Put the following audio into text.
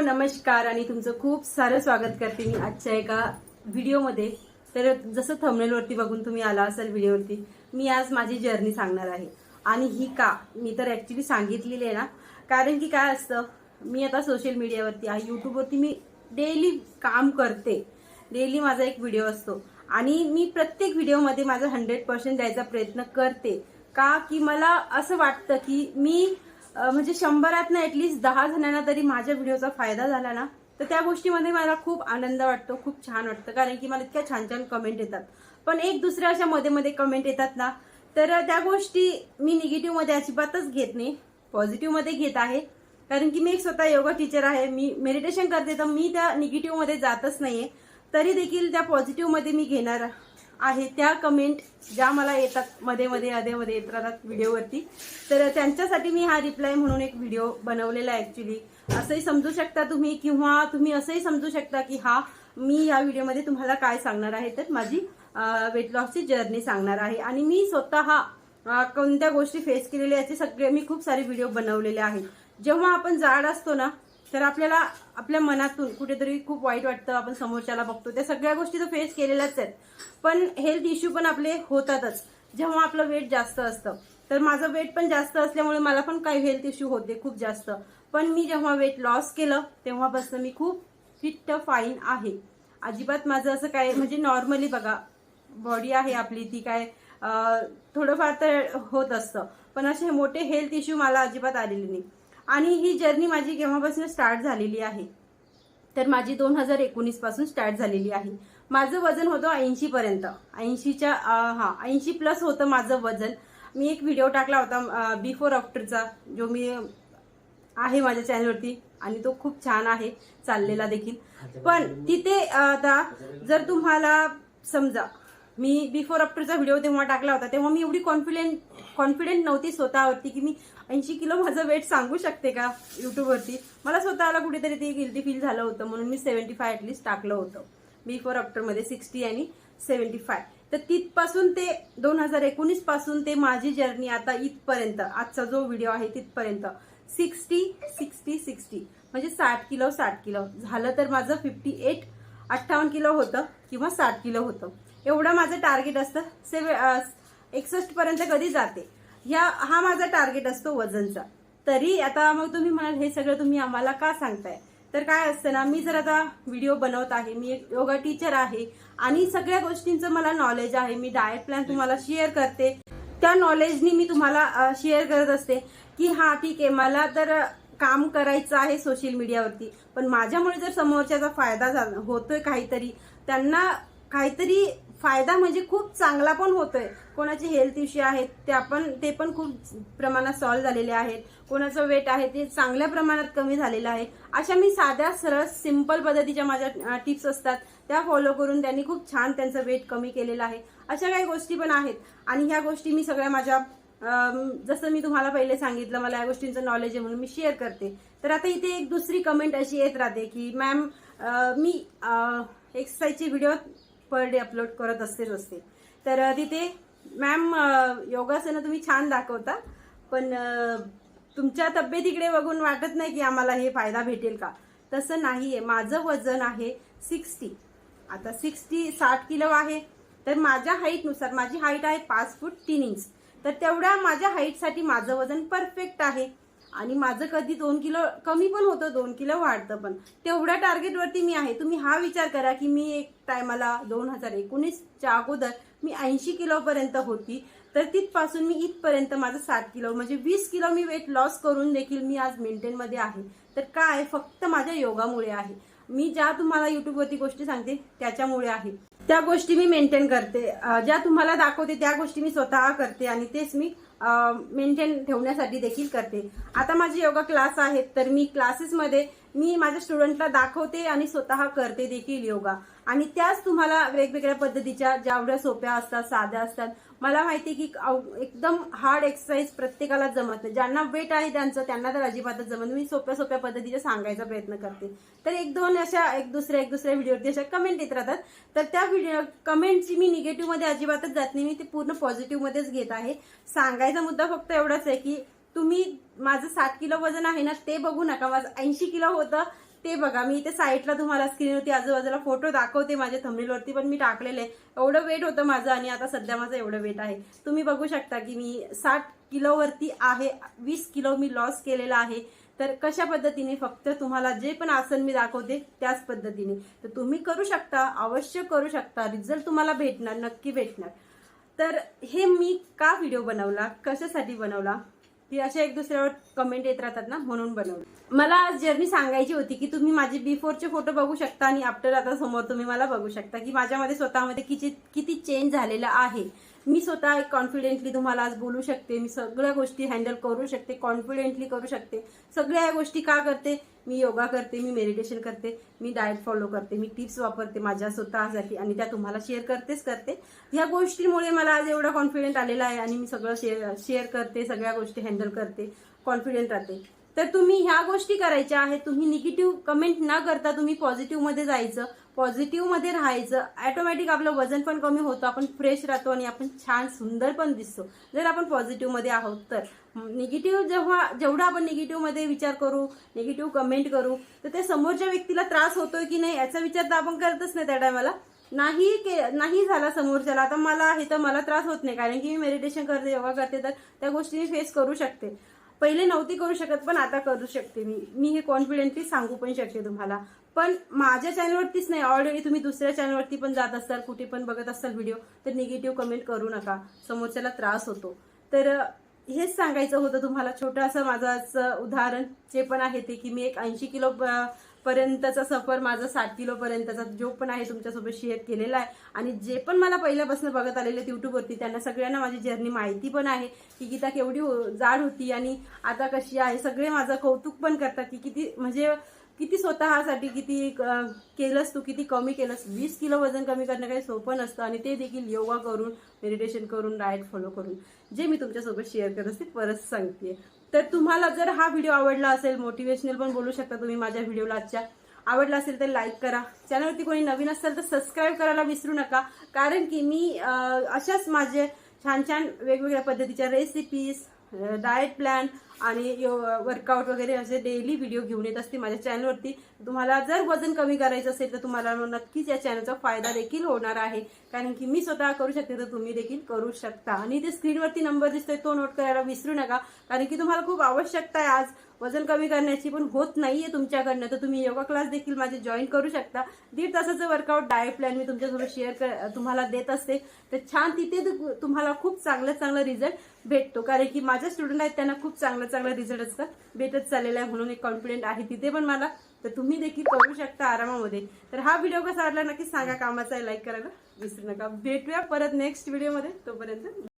नमस्कार आणि तुमचं खूप सारं स्वागत करते मी आजच्या एका व्हिडिओमध्ये. तर जसं थंबनेलवरती बघून तुम्ही आला असाल व्हिडिओवरती मी आज माझी जर्नी सांगणार आहे. आणि ही का? मी तर ॲक्च्युली सांगितलेली आहे ना. कारण की काय असतं मी आता सोशल मीडियावरती आहे यूट्यूबवरती मी डेली काम करते. डेली माझा एक व्हिडिओ असतो. आणि मी प्रत्येक व्हिडिओमध्ये माझा हंड्रेड पर्सेंट द्यायचा प्रयत्न करते. का? की मला असं वाटतं की मी म्हणजे शंभरात ना ॲटलिस्ट दहा जणांना तरी माझ्या व्हिडिओचा फायदा झाला ना तर त्या गोष्टीमध्ये मला खूप आनंद वाटतो खूप छान वाटतं. कारण की मला इतक्या छान छान कमेंट येतात. पण एक दुसऱ्या अशा मध्ये मध्ये कमेंट येतात ना तर त्या गोष्टी मी निगेटिव्हमध्ये अजिबातच घेत नाही. पॉझिटिव्हमध्ये घेत आहे. कारण की मी एक स्वतः योगा टीचर आहे. मी मेडिटेशन करते तर मी त्या निगेटिव्हमध्ये जातच जातच नाहीये. तरी देखील त्या पॉझिटिव्हमध्ये मी घेणार आहे त्या कमेंट ज्या मला येतात मध्ये मध्ये अधे मध्ये येत राहतात व्हिडिओवरती. तर त्यांच्यासाठी मी हा रिप्लाय म्हणून एक व्हिडिओ बनवलेला आहे ऍक्च्युली असंही समजू शकता तुम्ही किंवा तुम्ही असंही समजू शकता की हा मी या व्हिडिओमध्ये तुम्हाला काय सांगणार आहे. तर माझी वेट लॉसची जर्नी सांगणार आहे. आणि मी स्वतः कोणत्या गोष्टी फेस केलेल्या याचे सगळे मी खूप सारे व्हिडिओ बनवलेले आहेत. जेव्हा आपण जाड असतो ना तर आपल्याला आपल्या मनातून कुठेतरी खूप वाईट वाटतं आपण समोरच्याला बघतो. त्या सगळ्या गोष्टी तर फेस केलेल्याच आहेत. पण हेल्थ इश्यू पण आपले होतातच. जेव्हा आपलं वेट जास्त असतं. तर माझं वेट पण जास्त असल्यामुळे मला पण काही हेल्थ इश्यू होते खूप जास्त. पण मी जेव्हा वेट लॉस केलं तेव्हापासून मी खूप फिट फाईन आहे. अजिबात माझं असं काय म्हणजे नॉर्मली बघा बॉडी आहे आपली ती काय थोडंफार तर होत असतं. पण असे मोठे हेल्थ इश्यू मला अजिबात आलेले नाही. आणि ही जर्नी माझी केव्हापासून स्टार्ट झालेली आहे? तर माझी दोन हजार एकोणीसपासून स्टार्ट झालेली आहे. माझं वजन होतं ऐंशी पर्यंत. ऐंशीच्या हा ऐंशी प्लस होतं माझं वजन. मी एक व्हिडिओ टाकला होता बिफोर आफ्टरचा जो मी आहे माझ्या चॅनलवरती आणि तो खूप छान आहे चाललेला देखील. पण तिथे आता जर तुम्हाला समजा मी बिफोर आफ्टरचा व्हिडिओ तेव्हा टाकला होता तेव्हा मी एवढी कॉन्फिडेंट कॉन्फिडेंट नव्हती स्वतःवरती की मी ऐंशी किलो माझं वेट सांगू शकते का युट्यूबवरती मला स्वतःला कुठेतरी ते गिल्टी फील झालं होतं म्हणून मी सेव्हन्टी फाय ॲटलिस्ट टाकलं होतं. बिफोर आफ्टरमध्ये सिक्स्टी आणि सेव्हन्टी फाय तर तिथपासून ते दोन हजार एकोणीसपासून ते माझी जर्नी आता इथपर्यंत आजचा जो व्हिडिओ आहे तिथपर्यंत. सिक्स्टी सिक्स्टी सिक्स्टी म्हणजे साठ किलो साठ किलो. झालं तर माझं फिफ्टी एट अठ्ठावन्न किलो होतं किंवा साठ किलो होतं. एवढं माझं टार्गेट असतं. सेवे एकसष्ट पर्यंत कधी जाते? ह्या हा माझा टार्गेट असतो वजनचा. तरी आता मग तुम्ही म्हणाल हे सगळं तुम्ही आम्हाला का सांगताय? तर काय असतं ना मी जर आता व्हिडिओ बनवत आहे मी एक योगा टीचर आहे आणि सगळ्या गोष्टींचं मला नॉलेज आहे मी डाएट प्लॅन तुम्हाला शेअर करते. त्या नॉलेजनी मी तुम्हाला शेअर करत असते की हा ठीक आहे मला तर काम करायचं आहे सोशल मीडियावरती पण माझ्यामुळे जर समोरच्याचा फायदा झाला होतोय काहीतरी त्यांना काहीतरी फायदा म्हणजे खूप चांगला पण होतोय. कोणाचे हेल्थ इश्यू आहेत त्या पण ते पण खूप प्रमाणात सॉल्व्ह झालेले आहेत. कोणाचं वेट आहे ते चांगल्या प्रमाणात कमी झालेलं आहे. अशा मी साध्या सरळ सिंपल पद्धतीच्या माझ्या टिप्स असतात. त्या फॉलो करून त्यांनी खूप छान त्यांचं वेट कमी केलेलं आहे. अशा काही गोष्टी पण आहेत. आणि ह्या गोष्टी मी सगळ्या माझ्या जसं मी तुम्हाला पहिले सांगितलं मला या गोष्टींचं नॉलेज आहे म्हणून मी शेअर करते. तर आता इथे एक दुसरी कमेंट अशी येत राहते की मॅम मी एक्सरसाइजचे व्हिडिओ पर डे अपलोड करत असतेच असते तर तिथे मॅम योगासनं तुम्ही छान दाखवता. पण तुमच्या तब्येतीकडे बघून वाटत नाही की आम्हाला हे फायदा भेटेल का? तसं नाही आहे माझं वजन आहे सिक्स्टी. आता सिक्स्टी साठ किलो आहे. तर माझ्या हाईटनुसार माझी हाईट आहे पाच फूट तीन इंच. तर तेवढ्या माझ्या हाईटसाठी माझं वजन परफेक्ट आहे. आणि माझं कधी दोन किलो कमी पण होतं दोन किलो वाढतं पण. तेवढ्या टार्गेटवरती मी आहे. तुम्ही हा विचार करा की मी एक टायमाला दोन हजार एकोणीसच्या अगोदर मी ऐंशी किलोपर्यंत होती. तर तिथपासून मी इथपर्यंत माझं सात किलो म्हणजे वीस किलो मी वेट लॉस करून देखील मी आज मेंटेनमध्ये आहे. तर काय फक्त माझ्या योगामुळे आहे. मी ज्या तुम्हाला युट्यूबवरती गोष्टी सांगते त्याच्यामुळे आहे. त्या गोष्टी मी मेंटेन करते. ज्या तुम्हाला दाखवते त्या गोष्टी मी स्वतः करते आणि तेच मी मेंटेन ठेवण्यासाठी देखील करते. आता माझे योगा क्लास आहेत तर मी क्लासेसमध्ये मी माझ्या स्टुडंटला दाखवते आणि स्वतः करते देखील योगा. आणि त्याच तुम्हाला वेगवेगळ्या पद्धतीच्या जेवढ्या सोप्या असतात साध्या असतात. मला माहिती की एकदम हार्ड एक्सरसाइज प्रत्येकाला जमत नाही. ज्यांना वेट आहे त्यांचं त्यांना तर अजिबातच जमत मी सोप्या सोप्या पद्धतीच्या सांगायचा प्रयत्न करते. तर एक दोन अशा एक दुसऱ्या एक दुसऱ्या व्हिडिओवरती अशा कमेंट येत राहतात. तर त्या व्हिडिओ कमेंटची मी निगेटिव्हमध्ये अजिबातच जात नाही. मी ते पूर्ण पॉझिटिव्हमध्येच घेत आहे. सांगायचा मुद्दा फक्त एवढाच आहे की तुम्ही माझं सात किलो वजन आहे ना ते बघू नका. माझं ऐंशी किलो होतं ते बघा. मी इथे साईडला तुम्हाला स्क्रीनवरती आजूबाजूला फोटो दाखवते माझ्या थंबनेलवरती पण मी टाकलेले एवढं वेट होतं माझं आणि आता सध्या माझं एवढं वेट आहे. तुम्ही बघू शकता की मी साठ किलोवरती आहे वीस किलो मी लॉस केलेला आहे. तर कशा पद्धतीने फक्त तुम्हाला जे पण आसन मी दाखवते त्याच पद्धतीने. तर तुम्ही करू शकता अवश्य करू शकता. रिझल्ट तुम्हाला भेटणार नक्की भेटणार. तर हे मी का व्हिडिओ बनवला? कशासाठी बनवला? ती अशा एक दुसऱ्यावर कमेंट येत राहतात ना म्हणून बनवलं. मला आज जर्नी सांगायची होती की तुम्ही माझे बिफोरचे फोटो बघू शकता आणि आफ्टर आता समोर तुम्ही मला बघू शकता की माझ्यामध्ये स्वतःमध्ये किती किती चेंज झालेला आहे. मी स्वतः कॉन्फिडेंटली तुम्हाला आज बोलू शकते. मी सगळ्या गोष्टी हँडल करू शकते कॉन्फिडेंटली करू शकते. सगळ्या या गोष्टी का करते? मी योगा करते मी मेडिटेशन करते मी डाएट फॉलो करते मी टिप्स वापरते माझ्या स्वतःसाठी आणि त्या तुम्हाला शेअर करतेच करते. या गोष्टींमुळे मला आज एवढा कॉन्फिडेंट आलेला आहे आणि मी सगळं शेअर शेअर करते सगळ्या गोष्टी हँडल करते कॉन्फिडेंट राहते. तर तुम्ही ह्या गोष्टी करायच्या आहेत तुम्ही निगेटिव्ह कमेंट न करता तुम्ही पॉझिटिव्हमध्ये जायचं. पॉझिटिव्हमध्ये राहायचं ॲटोमॅटिक आपलं वजन पण कमी होतं आपण फ्रेश राहतो आणि आपण छान सुंदर पण दिसतो. जर आपण पॉझिटिव्हमध्ये आहोत तर. निगेटिव्ह जेव्हा जेवढा आपण निगेटिव्हमध्ये विचार करू निगेटिव्ह कमेंट करू तर त्या समोरच्या व्यक्तीला त्रास होतोय की नाही याचा विचार तर आपण करतच नाही त्या टायमाला नाही के नाही झाला समोरच्याला आता मला आहे तर मला त्रास होत नाही कारण की मी मेडिटेशन करते योगा करते तर त्या गोष्टी मी फेस करू शकते. पहिले नव्हती करू शकत पण आता करू शकते. मी मी हे कॉन्फिडेंटली सांगू पण शकते तुम्हाला. पण माझ्या चॅनलवरतीच नाही. ऑलरेडी तुम्ही दुसऱ्या चॅनलवरती पण जात असाल कुठे पण बघत असाल व्हिडिओ तर निगेटिव्ह कमेंट करू नका. समोरच्याला त्रास होतो. तर हेच सांगायचं होतं तुम्हाला. छोटं असं माझं उदाहरण जे पण आहे ते की मी एक ऐंशी किलो पर्यंतचा सफर माझा साठ किलोपर्यंतचा जो पण आहे तुमच्यासोबत शेअर केलेला आहे. आणि जे पण मला पहिल्यापासून बघत आलेले युट्यूबवरती त्यांना सगळ्यांना माझी जर्नी माहिती पण आहे की गीता केवढी जाड होती. आणि आता कशी आहे सगळे माझं कौतुक पण करतात की किती म्हणजे किती स्वतःसाठी किती केलंस तू किती कमी केलंस? वीस किलो वजन कमी करणं काही सोपं नसतं आणि ते देखील योगा करून मेडिटेशन करून डाएट फॉलो करून जे मी तुमच्यासोबत शेअर करत असते परत सांगते तर तुम्हाला जर हा व्हिडिओ आवडला असेल मोटिवेशनल पण बोलू शकता तुम्ही माझ्या व्हिडिओला आजच्या. आवडला असेल तर लाईक करा. चॅनलवरती कोणी नवीन असेल तर सबस्क्राईब करायला विसरू नका. कारण की मी अशाच माझे छान छान वेगवेगळ्या पद्धतीच्या रेसिपीज डाएट प्लॅन आणि वर्कआउट वगैरे असे डेली व्हिडिओ घेऊन येत असते माझ्या चॅनलवरती तुम्हाला जर वजन कमी करायचं असेल तर तुम्हाला नक्कीच या चॅनलचा फायदा देखील होणार आहे. कारण की मी स्वतः करू शकते तर तुम्ही देखील करू शकता. आणि ते स्क्रीनवरती नंबर दिसतोय तो नोट करायला विसरू नका. कारण की तुम्हाला खूप आवश्यकता आहे आज. वजन कमी करण्याची पण होत नाहीये तुमच्याकडनं. तर तुम्ही योगा क्लास देखील माझे जॉईन करू शकता. दीड तासाचं वर्कआउट डाएट प्लॅन मी तुमच्यासोबत शेअर कर तुम्हाला देत असते. तर छान तिथे तुम्हाला खूप चांगला चांगला रिझल्ट भेटतो. कारण की माझ्या स्टुडंट आहेत त्यांना खूप चांगला चांगलं रिझल्ट असतात भेटत चाललेला आहे म्हणून एक कॉन्फिडेंट आहे तिथे पण मला. तर तुम्ही देखील करू शकता आरामामध्ये. तर हा व्हिडिओ कसा वाटला नक्की सांगा. कामाचा लाईक करायला विसरू नका. भेटूया परत नेक्स्ट व्हिडिओमध्ये तोपर्यंत